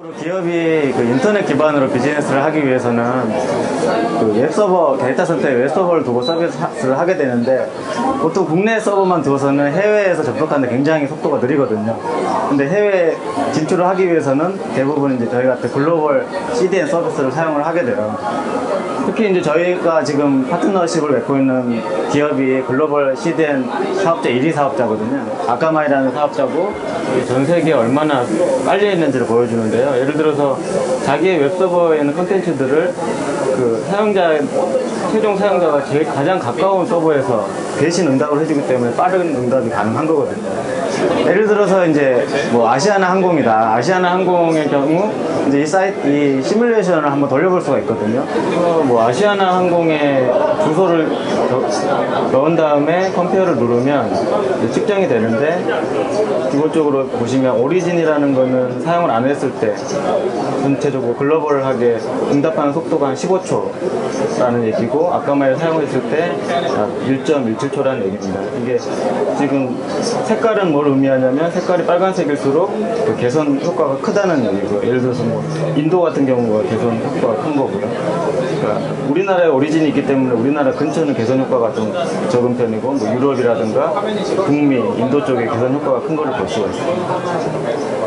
기업이 그 인터넷 기반으로 비즈니스를 하기 위해서는 그 웹서버, 데이터 센터에 웹서버를 두고 서비스를 하게 되는데 보통 국내 서버만 두어서는 해외에서 접속하는데 굉장히 속도가 느리거든요. 근데 해외 진출을 하기 위해서는 대부분 이제 저희 같은 글로벌 CDN 서비스를 사용을 하게 돼요. 특히 이제 저희가 지금 파트너십을 맺고 있는 기업이 글로벌 CDN 사업자 1위 사업자거든요. 아까마이라는 사업자고 전 세계에 얼마나 깔려 있는지를 보여주는데요. 예를 들어서 자기의 웹서버에 있는 콘텐츠들을 그 사용자 최종 사용자가 제일 가장 가까운 서버에서 대신 응답을 해주기 때문에 빠른 응답이 가능한 거거든요. 예를 들어서 이제 뭐 아시아나 항공이다. 아시아나 항공의 경우 이제 이 사이트 이 시뮬레이션을 한번 돌려볼 수가 있거든요. 뭐 아시아나 항공의 주소를 넣- 넣은 다음에 컴페어를 누르면 측정이 되는데 기본적으로 보시면 오리진이라는 거는 사용을 안 했을 때 전체적으로 글로벌하게 응답하는 속도가 한 15초라는 얘기고 아까 말에 사용했을 때 1.17초라는 얘기입니다. 이게 지금 색깔은 뭘 의미하냐면 색깔이 빨간색일수록 그 개선 효과가 크다는 얘기고 예를 들어서 뭐 인도 같은 경우가 개선 효과가 큰 거고요. 그러니까 우리나라에 오리진이 있기 때문에 우리나라 근처는 개선 효과가 좀 적은 편이고 뭐 유럽이라든가 북미, 인도 쪽에 개선 효과가 큰 거를 볼 수가 있습니다.